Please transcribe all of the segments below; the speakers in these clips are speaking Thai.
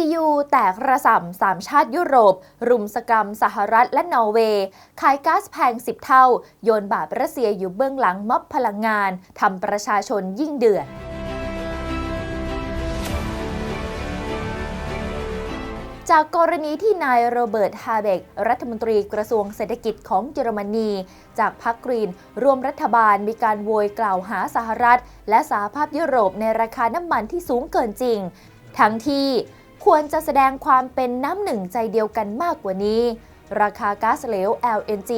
EU แตกระส่ำสามชาติยุโรป รุมสกรรมสหรัฐและนอร์เวย์ขายก๊าซแพง 10 เท่า โยนบาปรัสเซียอยู่เบื้องหลังม็อบพลังงานทำประชาชนยิ่งเดือดจากกรณีที่นายโรเบิร์ต ฮาเบก รัฐมนตรีกระทรวงเศรษฐกิจของเยอรมนี จากพรรคกรีน ร่วมรัฐบาลมีการโวยกล่าวหาสหรัฐ และสหภาพยุโรปในราคาน้ำมันที่สูงเกินจริง ทั้งที่ ควรจะแสดงความเป็นน้ำหนึ่งใจเดียวกันมากกว่านี้ ราคาก๊าซเหลว LNG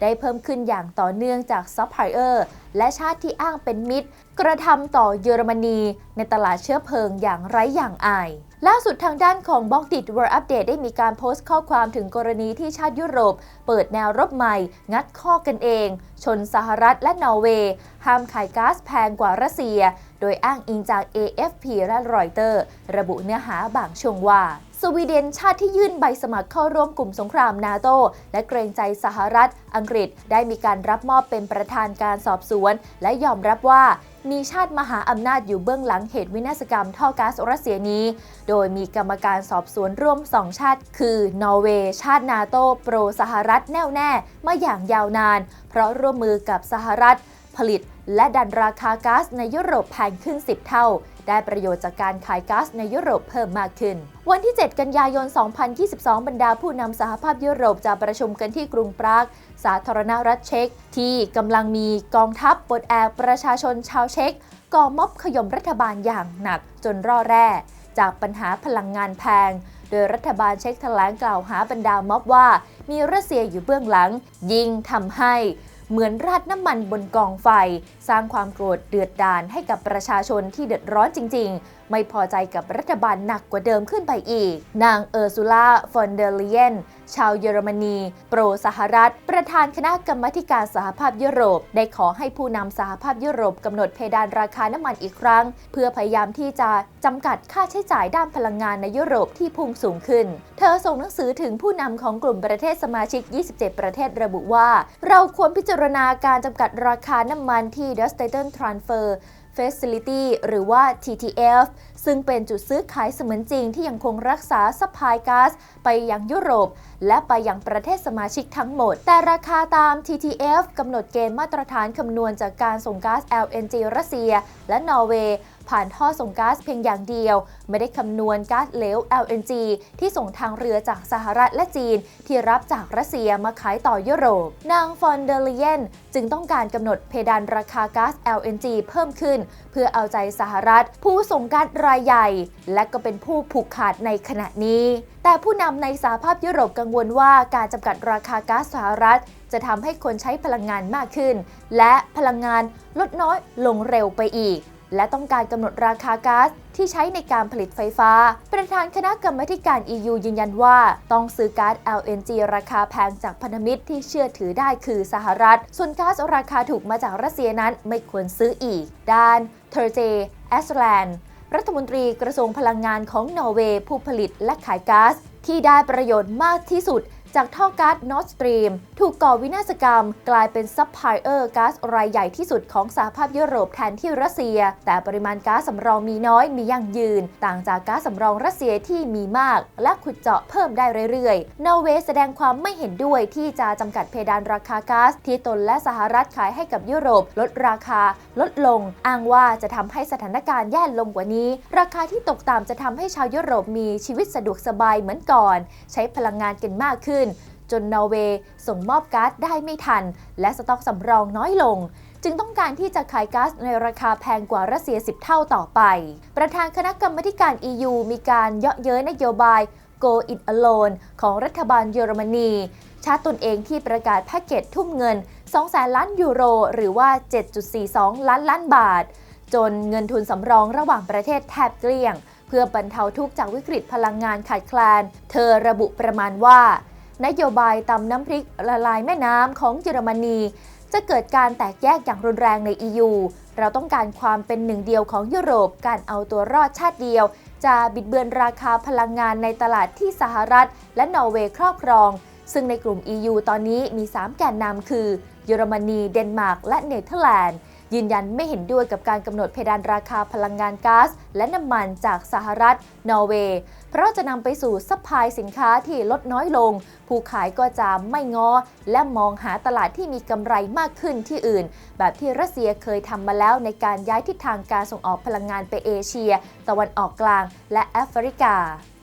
ได้เพิ่มขึ้นอย่างต่อเนื่องจากซัพพลายเออร์และชาติที่อ้างเป็นมิตร กระทำต่อเยอรมนี ในตลาดเชื้อเพลิงอย่างไร้อย่างอาย ล่าสุดทางด้านของบล็อกดิ World Update ได้มีการโพสต์ข้อความถึงกรณีที่ชาติยุโรป เปิดแนวรบใหม่ งัดข้อกันเอง ชนสหรัฐและนอร์เวย์ ห้ามขายก๊าซแพงกว่ารัสเซีย โดยอ้างอิงจาก AFP และรอยเตอร์ ระบุเนื้อหาบางช่วงว่า สวีเดนชาติที่ยื่นใบสมัครเข้าร่วมกลุ่มสงครามนาโต และเกรงใจสหรัฐ อังกฤษได้มีการรับมอบเป็นประธานการสอบสวน และยอมรับว่ามีชาติมหาอำนาจอยู่เบื้องหลังเหตุวินาศกรรมท่อก๊าซรัสเซียนี้ โดยมีกรรมการสอบสวนร่วมสองชาติ คือนอร์เวย์ชาตินาโตโปรสหรัฐแน่วแน่มาอย่างยาวนาน เพราะร่วมมือกับสหรัฐ ผลิต และดันราคาก๊าซในยุโรปแพงขึ้น 10 เท่า ได้ประโยชน์จากการขายก๊าซในยุโรปเพิ่มมากขึ้น วันที่ 7 กันยายน 2022 บรรดาผู้นำสหภาพยุโรปจะประชุมกันที่กรุงปราก สาธารณรัฐเช็ก ที่กำลังมีกองทัพปลดแอกประชาชนชาวเช็กก่อม็อบขย่มรัฐบาลอย่างหนักจนร่อแร่ จากปัญหาพลังงานแพง โดยรัฐบาลเช็กแถลงกล่าวหาบรรดาม็อบว่า มีรัสเซียอยู่เบื้องหลัง ยิ่งทำให้ เหมือนราดน้ำมันบนกองไฟ สร้างความโกรธเดือดดาลให้กับประชาชนที่เดือดร้อนจริง ๆ ไม่พอใจกับรัฐบาลหนักกว่าเดิมขึ้นไปอีก นางเออร์ซูลาฟอนเดอร์เลเยน ชาวเยอรมนี โปรสหรัฐ ประธานคณะกรรมาการสหภาพยุโรป ได้ขอให้ผู้นำสหภาพยุโรปกำหนดเพดานราคาน้ำมันอีกครั้ง เพื่อพยายามที่จะจำกัดค่าใช้จ่ายด้านพลังงานในยุโรปที่พุ่งสูงขึ้น เธอส่งหนังสือถึงผู้นำของกลุ่มประเทศสมาชิก 27 ประเทศระบุว่า เราควรพิจารณาการจำกัดราคาน้ำมันที่ d u s t a t o n Transfer Facility หรือว่า TTF ซึ่งเป็นจุดซื้อขายเสมือนจริงที่ยังคงรักษาสัพพายก๊าซไปยังยุโรป และไปยังประเทศสมาชิกทั้งหมด แต่ราคาตาม TTF กำหนดเกณฑ์มาตรฐานคำนวณจากการส่งก๊าซ LNG รัสเซีย และนอร์เวย์ ผ่านท่อส่งก๊าซเพียงอย่างเดียว ไม่ได้คำนวณก๊าซเหลว LNG ที่ส่งทางเรือจากสหรัฐและจีน ที่รับจากรัสเซียมาขายต่อยุโรป นางฟอนเดเลเยนจึงต้องการกำหนดเพดานราคาก๊าซ LNG เพิ่มขึ้น เพื่อเอาใจสหรัฐ ผู้ส่งก๊าซรายใหญ่ และก็เป็นผู้ผูกขาดในขณะนี้ แต่ผู้นำในสหภาพยุโรปกังวลว่าการจำกัดราคาก๊าซสหรัฐจะทำให้คนใช้พลังงานมากขึ้น และพลังงานลดน้อยลงเร็วไปอีก และต้องการกำหนดราคาก๊าซที่ใช้ในการผลิตไฟฟ้า ประธานคณะกรรมการ EU ยืนยันว่า ต้องซื้อก๊าซ LNG ราคาแพงจากพันธมิตรที่เชื่อถือได้คือสหรัฐ ส่วนก๊าซราคาถูกมาจากรัสเซียนั้นไม่ควรซื้ออีก ด้านเทอร์เจแอสแลนด์รัฐมนตรีกระทรวงพลังงานของนอร์เวย์ผู้ผลิตและขายก๊าซที่ได้ประโยชน์มากที่สุด จากท่อก๊าซนอร์สตรีมถูกก่อวินาศกรรม กลายเป็นซัพพลายเออร์ก๊าซรายใหญ่ที่สุดของสหภาพยุโรปแทนที่รัสเซีย แต่ปริมาณก๊าซสำรองมีน้อยมียั่งยืน ต่างจากก๊าซสำรองรัสเซียที่มีมาก และขุดเจาะเพิ่มได้เรื่อยๆ นอร์เวย์แสดงความไม่เห็นด้วยที่จะจำกัดเพดานราคาก๊าซที่ตนและสหรัฐขายให้กับยุโรป ลดราคา ลดลง อ้างว่าจะทำให้สถานการณ์แย่ลงกว่านี้ ราคาที่ตกต่ำจะทำให้ชาวยุโรปมีชีวิตสะดวกสบายเหมือนก่อน ใช้พลังงานกันมากขึ้นจนนอร์เวย์ส่งมอบก๊าซได้ไม่ทัน และสต็อกสำรองน้อยลง จึงต้องการที่จะขายก๊าซในราคาแพงกว่ารัสเซีย 10 เท่าต่อไป ประธานคณะกรรมาการ EU มีการเยาะเย้ยนโยบาย Go It Alone ของรัฐบาลเยอรมนีชาติตนเองที่ประกาศแพ็กเกจทุ่มเงิน 2 แสนล้านยูโร หรือว่า 7.42 ล้านล้านบาท จนเงินทุนสำรองระหว่างประเทศแทบเกลี้ยง เพื่อบรรเทาทุกข์จากวิกฤตพลังงานขาดแคลน เธอระบุประมาณว่า นโยบายตำน้ำพริกละลายแม่น้ำของเยอรมนี จะเกิดการแตกแยกอย่างรุนแรงใน EU เราต้องการความเป็นหนึ่งเดียวของยุโรปการเอาตัวรอดชาติเดียว จะบิดเบือนราคาพลังงานในตลาดที่สหรัฐ และนอร์เวย์ครอบครอง ซึ่งในกลุ่ม EU ตอนนี้มี 3 แกนนำคือ เยอรมนี เดนมาร์ก และเนเธอร์แลนด์ ยืนยันไม่เห็นด้วยกับการกำหนดเพดานราคาพลังงานก๊าซและน้ำมันจากสหรัฐ นอร์เวย์ เพราะจะนำไปสู่ซัพพลายสินค้าที่ลดน้อยลง ผู้ขายก็จะไม่งอ และมองหาตลาดที่มีกำไรมากขึ้นที่อื่น แบบที่รัสเซียเคยทำมาแล้วในการย้ายทิศทางการส่งออกพลังงานไปเอเชีย ตะวันออกกลางและแอฟริกา